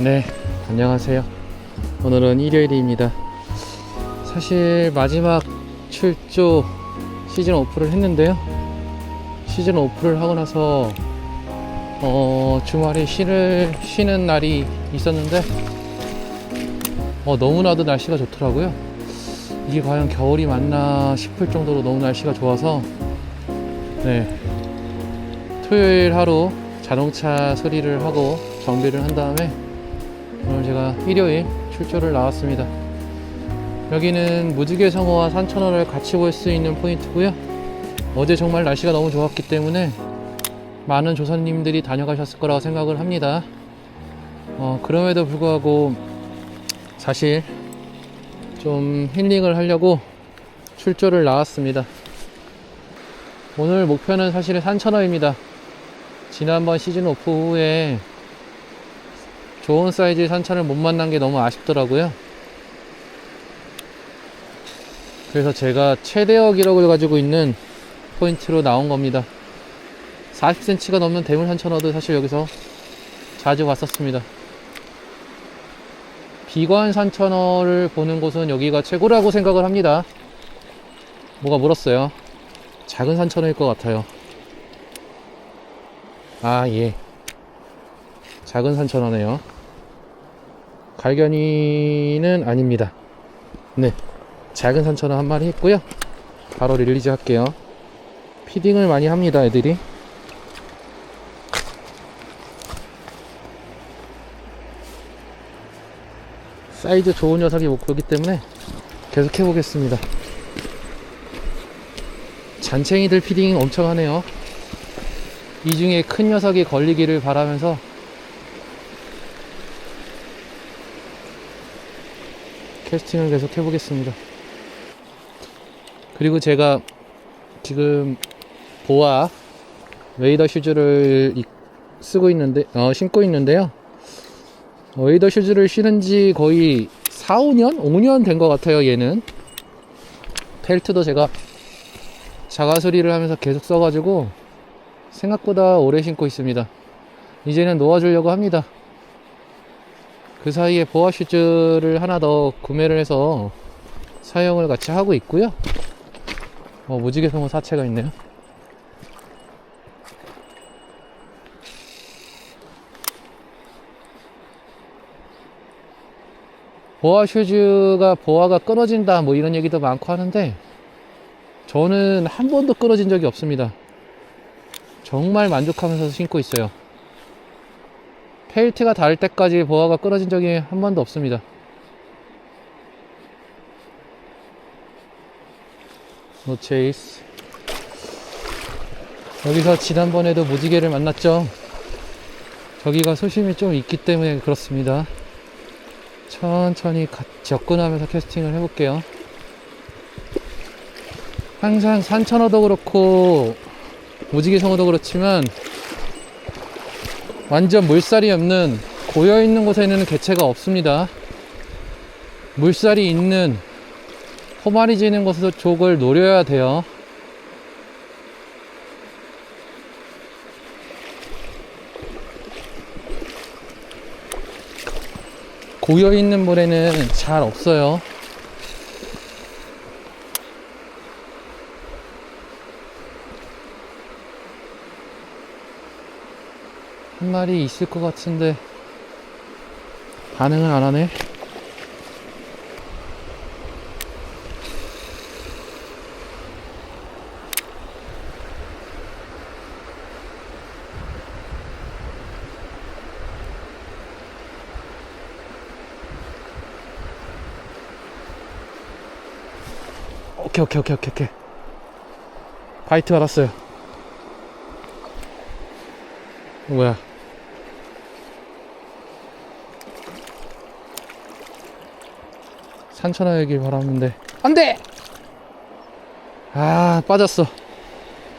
네, 안녕하세요. 오늘은 일요일입니다. 사실 마지막 출조 시즌 오프를 했는데요. 시즌 오프를 하고 나서 어, 주말에 쉬를, 쉬는 날이 있었는데 어, 너무나도 날씨가 좋더라고요. 이게 과연 겨울이 맞나 싶을 정도로 너무 날씨가 좋아서 네, 토요일 하루 자동차 수리를 하고 정비를 한 다음에 제가 일요일 출조를 나왔습니다. 여기는 무지개 성어와 산천어를 같이 볼 수 있는 포인트고요. 어제 정말 날씨가 너무 좋았기 때문에 많은 조선님들이 다녀가셨을 거라고 생각을 합니다. 어, 그럼에도 불구하고 사실 좀 힐링을 하려고 출조를 나왔습니다. 오늘 목표는 사실은 산천어입니다. 지난번 시즌 오프 후에 좋은 사이즈의 산천을 못 만난 게 너무 아쉽더라고요. 그래서 제가 최대어 기록을 가지고 있는 포인트로 나온 겁니다. 40cm가 넘는 대물 산천어도 사실 여기서 자주 봤었습니다. 비관 산천어를 보는 곳은 여기가 최고라고 생각을 합니다. 뭐가 물었어요. 작은 산천어일 것 같아요. 아, 예. 작은 산천어네요. 갈견이는 아닙니다. 네. 작은 산천어 한 마리 했고요. 바로 릴리즈 할게요. 피딩을 많이 합니다, 애들이. 사이즈 좋은 녀석이 목표이기 때문에 계속 해보겠습니다. 잔챙이들 피딩 엄청 하네요. 이 중에 큰 녀석이 걸리기를 바라면서 캐스팅을 계속 해보겠습니다. 그리고 제가 지금 보아 웨이더 슈즈를 이- 쓰고 있는데, 어, 신고 있는데요. 웨이더 슈즈를 신은 지 거의 4, 5년? 5년 된 것 같아요, 얘는. 펠트도 제가 자가 수리를 하면서 계속 써가지고 생각보다 오래 신고 있습니다. 이제는 놓아주려고 합니다. 그 사이에 보아 슈즈를 하나 더 구매를 해서 사용을 같이 하고 있고요. 어, 무지개 성어 사체가 있네요. 보아 슈즈가 보아가 끊어진다 뭐 이런 얘기도 많고 하는데 저는 한 번도 끊어진 적이 없습니다. 정말 만족하면서 신고 있어요. 펠트가 닿을 때까지 보아가 끊어진 적이 한 번도 없습니다. 노체이스. 여기서 지난번에도 무지개를 만났죠. 저기가 소심이 좀 있기 때문에 그렇습니다. 천천히 가- 접근하면서 캐스팅을 해볼게요. 항상 산천어도 그렇고 무지개 성어도 그렇지만 완전 물살이 없는 고여 있는 곳에는 개체가 없습니다. 물살이 있는 포마리 지는 곳에서 족을 노려야 돼요. 고여 있는 물에는 잘 없어요. 한 마리 있을 것 같은데 반응을 안 하네. 오케이 오케이 오케이 오케이 오케이. 바이트 알았어요. 뭐야 산천어이길 바랐는데. 안돼! 아 빠졌어.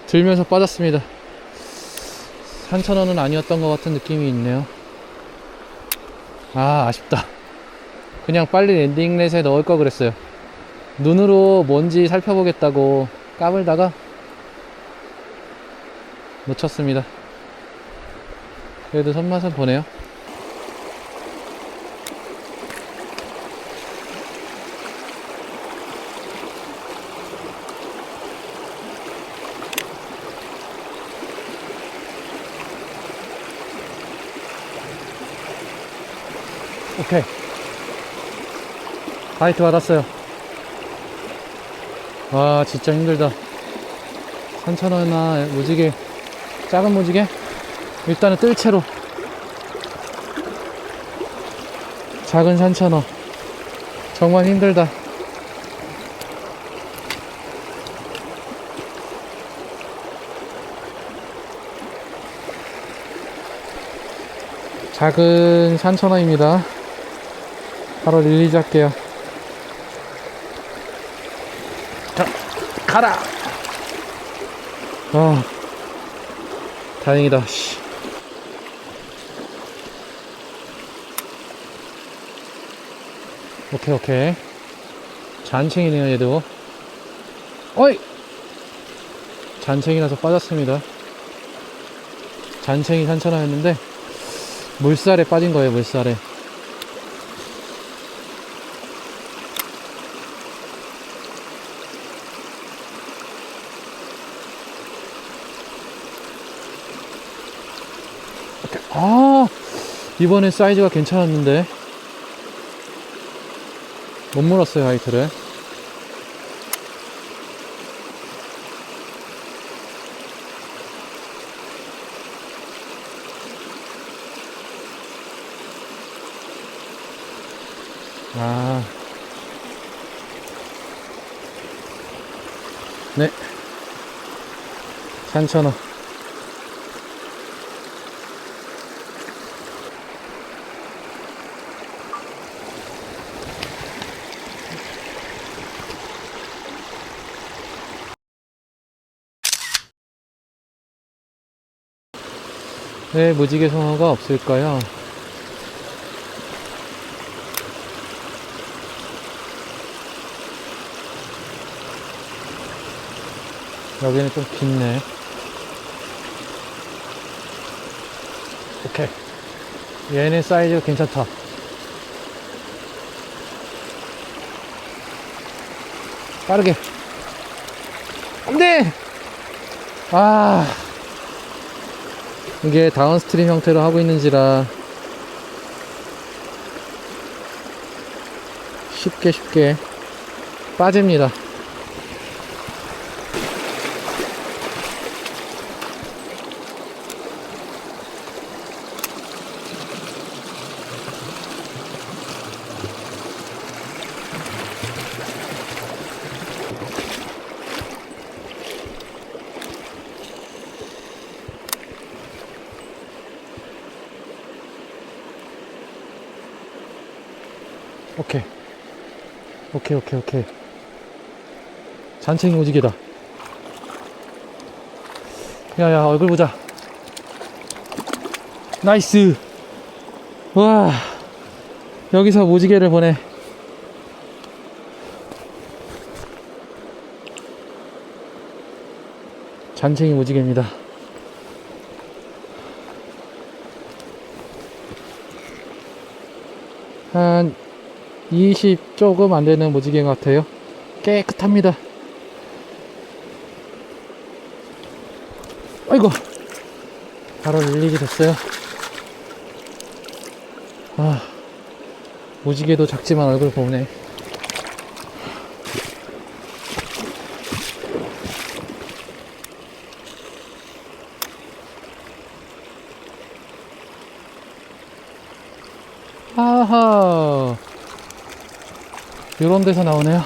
들면서 빠졌습니다. 산천어는 아니었던 것 같은 느낌이 있네요. 아 아쉽다. 그냥 빨리 랜딩넷에 넣을 걸 그랬어요. 눈으로 뭔지 살펴보겠다고 까불다가 놓쳤습니다. 그래도 손맛은 보네요. 오케이. 하이트 받았어요. 와, 진짜 힘들다. 산천어나 무지개, 작은 무지개? 일단은 뜰 채로. 작은 산천어. 정말 힘들다. 작은 산천어입니다. 바로 릴리즈 할게요. 자, 가라! 아, 다행이다, 씨. 오케이, 오케이. 잔챙이네요, 얘도. 어이! 잔챙이라서 빠졌습니다. 잔챙이 산천어였는데, 물살에 빠진 거예요, 물살에. 아, 이번에 사이즈가 괜찮았는데. 못 물었어요, 하이트를. 아. 네. 산천어. 왜 무지개 송어가 없을까요? 여기는 좀 깊네. 오케이. 얘는 사이즈가 괜찮다. 빠르게. 안 돼! 아. 이게 다운스트림 형태로 하고 있는지라 쉽게 쉽게 빠집니다. 오케이. 오케이, 오케이, 오케이. 잔챙이 오지게다. 야, 야, 얼굴 보자. 나이스. 와. 여기서 무지개를 보내. 잔챙이 무지개입니다. 한 20 조금 안 되는 무지개 같아요. 깨끗합니다. 아이고, 바로 릴리즈 됐어요. 아, 무지개도 작지만 얼굴 보네. 아하. 요런 데서 나오네요.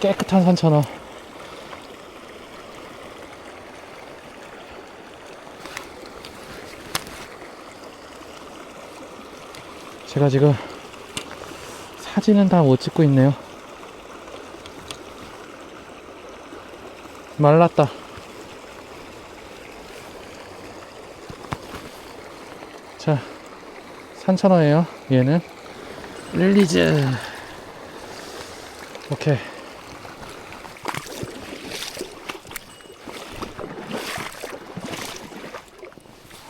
깨끗한 산천어. 제가 지금 사진은 다 못 찍고 있네요. 말랐다. 자, 산천어예요. 얘는 릴리즈. 오케이.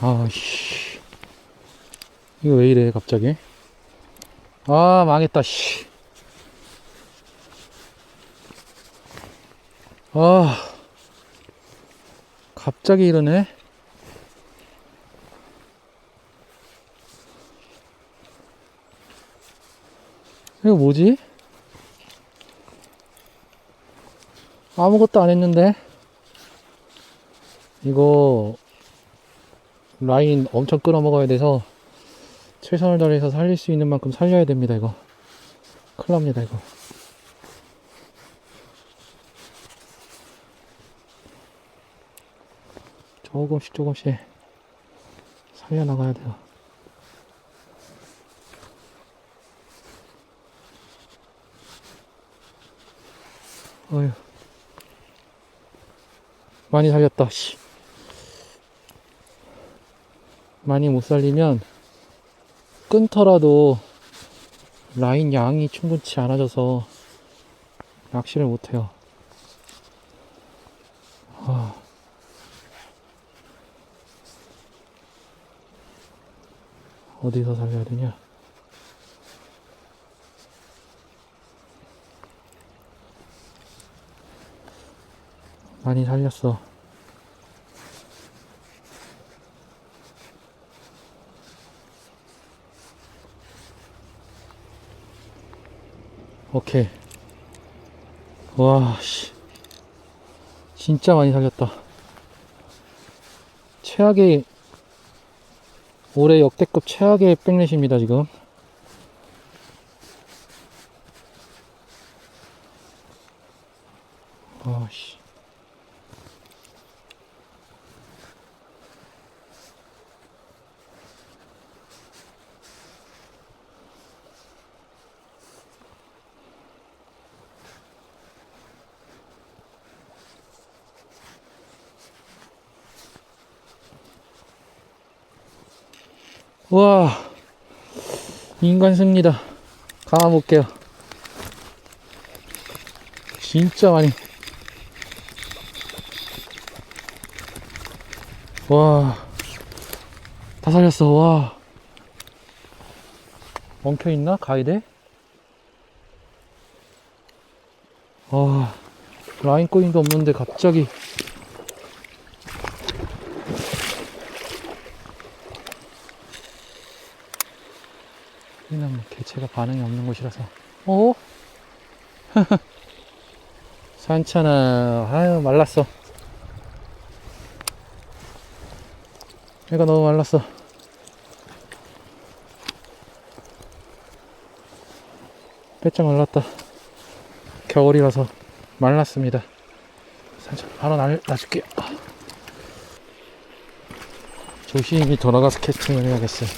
아씨. 이거 왜 이래 갑자기? 아 망했다 씨. 아 갑자기 이러네. 이거 뭐지? 아무것도 안 했는데? 이거 라인 엄청 끌어 먹어야 돼서 최선을 다해서 살릴 수 있는 만큼 살려야 됩니다 이거. 큰일 납니다 이거. 조금씩 조금씩 살려나가야 돼요 어휴 많이 살렸다 씨. 많이 못 살리면 끊더라도 라인 양이 충분치 않아져서 낚시를 못해요. 아. 어디서 살려야 되냐? 많이 살렸어. 오케이. 와, 씨. 진짜 많이 살렸다. 최악의, 올해 역대급 최악의 백넷입니다, 지금. 아, 씨. 와, 인간 승리다. 감아볼게요. 진짜 많이. 와, 다 살렸어. 와, 엉켜 있나 가이드? 와, 라인 꼬인 도 없는데 갑자기 여기는 뭐 개체가 반응이 없는 곳이라서. 어? 산천아 아유 말랐어. 얘가 너무 말랐어. 빼짝 말랐다. 겨울이라서 말랐습니다. 산천 바로 날, 놔줄게요 조심히 돌아가서 캐스팅을 해야겠어요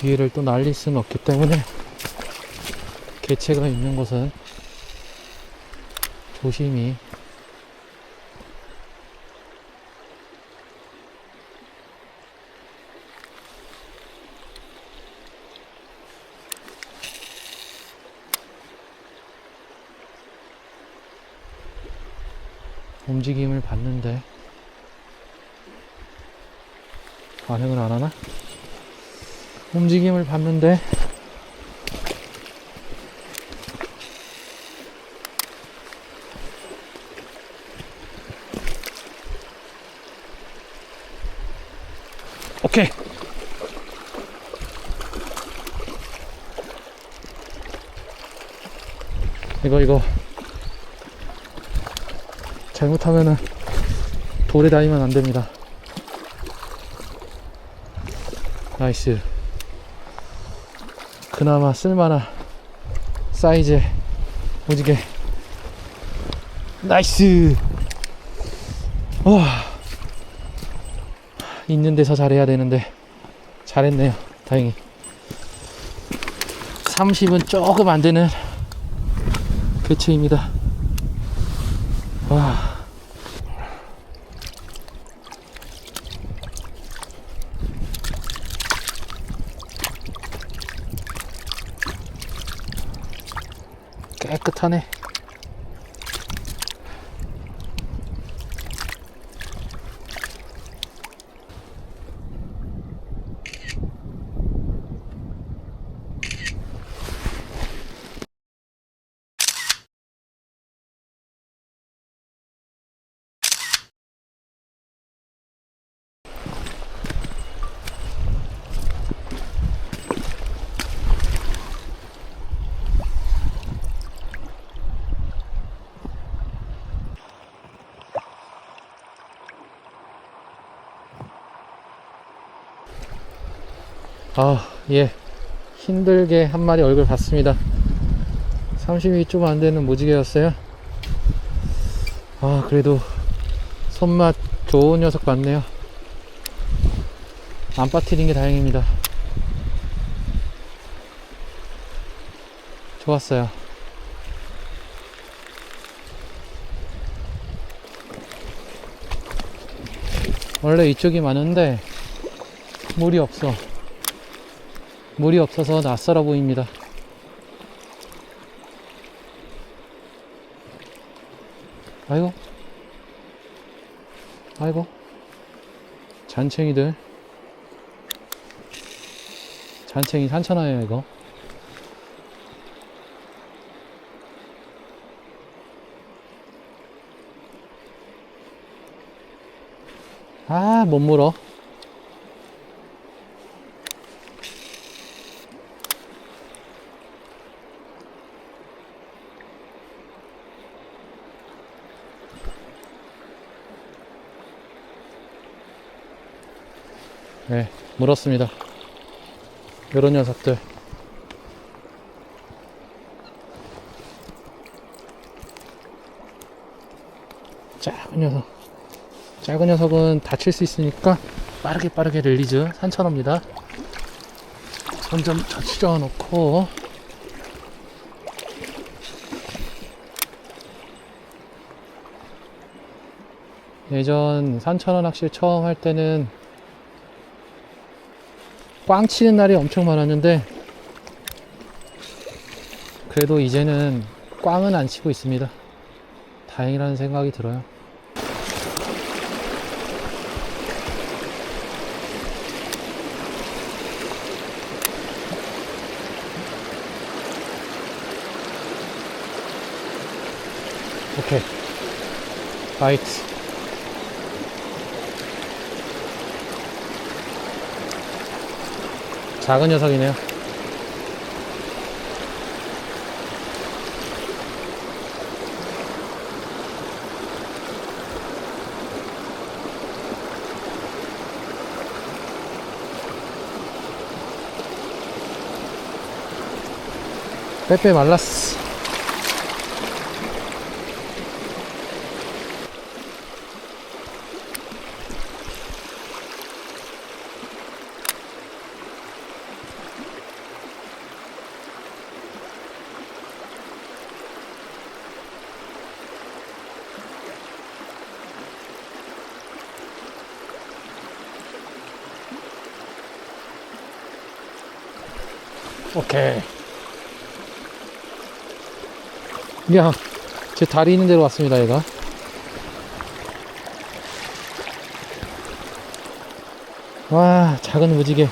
기회를 또 날릴 수는 없기 때문에 개체가 있는 곳은 조심히 움직임을 봤는데 반응을 안 하나? 움직임을 봤는데. 오케이. 이거 이거. 잘못하면은 돌에 닿으면 안 됩니다. 나이스 그나마 쓸만한 사이즈 오지게 나이스! 와. 있는 데서 잘해야 되는데 잘했네요. 다행히. 30은 조금 안 되는 개체입니다. 와 아, 예. 힘들게 한 마리 얼굴 봤습니다. 30이 좀 안 되는 무지개였어요. 아, 그래도 손맛 좋은 녀석 봤네요. 안 빠뜨린 게 다행입니다. 좋았어요. 원래 이쪽이 많은데 물이 없어. 물이 없어서 낯설어 보입니다. 아이고. 아이고. 잔챙이들. 잔챙이 산천어예요, 이거. 아, 못 물어. 네, 물었습니다. 요런 녀석들. 작은 녀석. 작은 녀석은 다칠 수 있으니까 빠르게 빠르게 릴리즈 산천어입니다. 손좀 젖혀 놓고 예전 산천어 낚시 처음 할 때는 꽝 치는 날이 엄청 많았는데 그래도 이제는 꽝은 안 치고 있습니다. 다행이라는 생각이 들어요. 오케이. 바이트. 작은 녀석이네요. 빼빼 말랐어. 오케이. 야, 제 다리 있는 데로 왔습니다, 얘가. 와, 작은 무지개.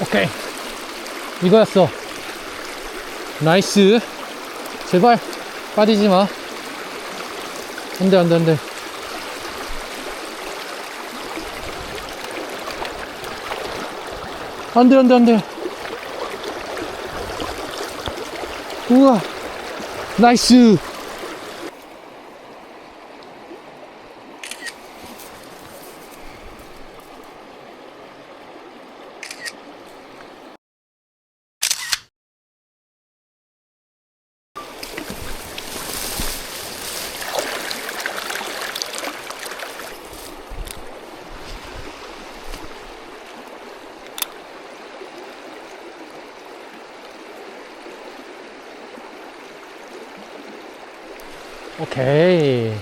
오케이. 이거였어. 나이스. 제발 빠지지 마. 안 돼, 안 돼, 안 돼. 안 돼, 안 돼, 안 돼. 우와. 나이스. 오케이.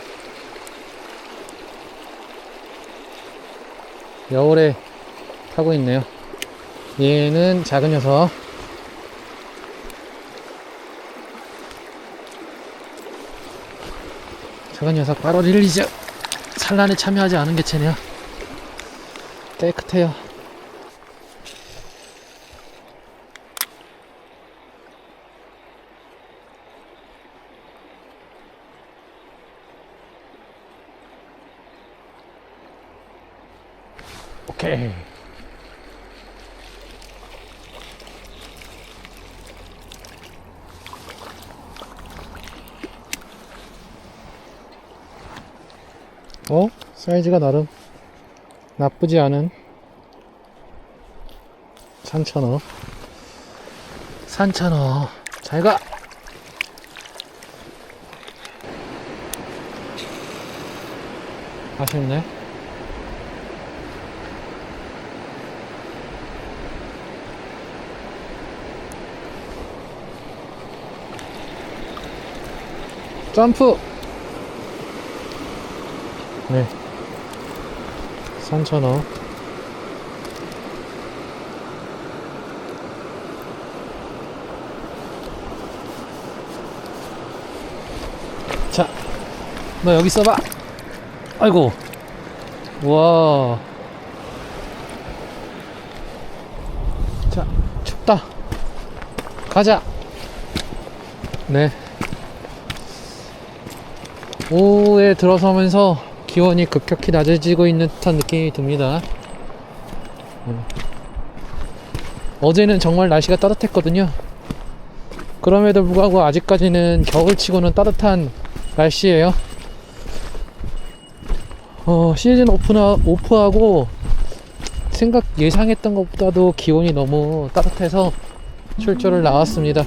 여울에 타고 있네요. 얘는 작은 녀석. 작은 녀석 바로 릴리즈. 산란에 참여하지 않은 개체네요. 깨끗해요. 어? 사이즈가 나름 나쁘지 않은 산천어. 산천어. 잘 가! 아쉽네. 점프! 네. 산천어. 자, 너 여기 있어봐. 아이고. 와. 자, 춥다. 가자. 네. 오후에 들어서면서 기온이 급격히 낮아지고 있는 듯한 느낌이 듭니다. 음. 어제는 정말 날씨가 따뜻했거든요. 그럼에도 불구하고 아직까지는 겨울치고는 따뜻한 날씨예요. 어, 시즌 오프나, 오프하고 생각 예상했던 것보다도 기온이 너무 따뜻해서 출조를 나왔습니다.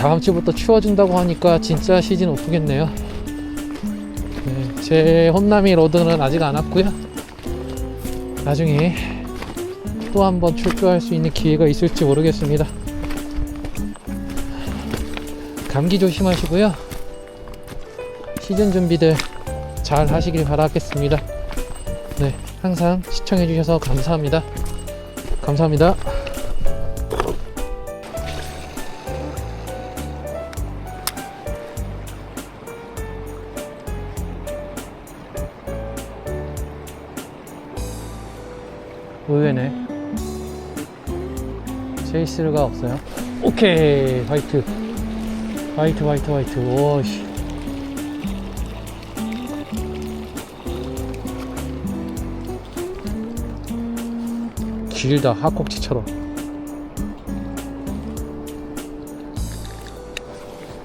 다음 주부터 추워진다고 하니까 진짜 시즌 오프겠네요. 네, 제 혼남이 로드는 아직 안 왔고요. 나중에 또 한번 출조할 수 있는 기회가 있을지 모르겠습니다. 감기 조심하시고요. 시즌 준비들 잘 하시길 바라겠습니다. 네, 항상 시청해주셔서 감사합니다. 감사합니다. 제이스가 없어요. 오케이, 화이트. 화이트, 화이트, 화이트. 오씨. 길다, 학곡지처럼.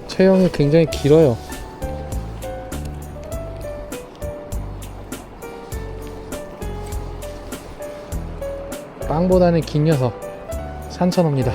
체형이 굉장히 길어요. 빵보다는 긴 녀석. 산천어입니다.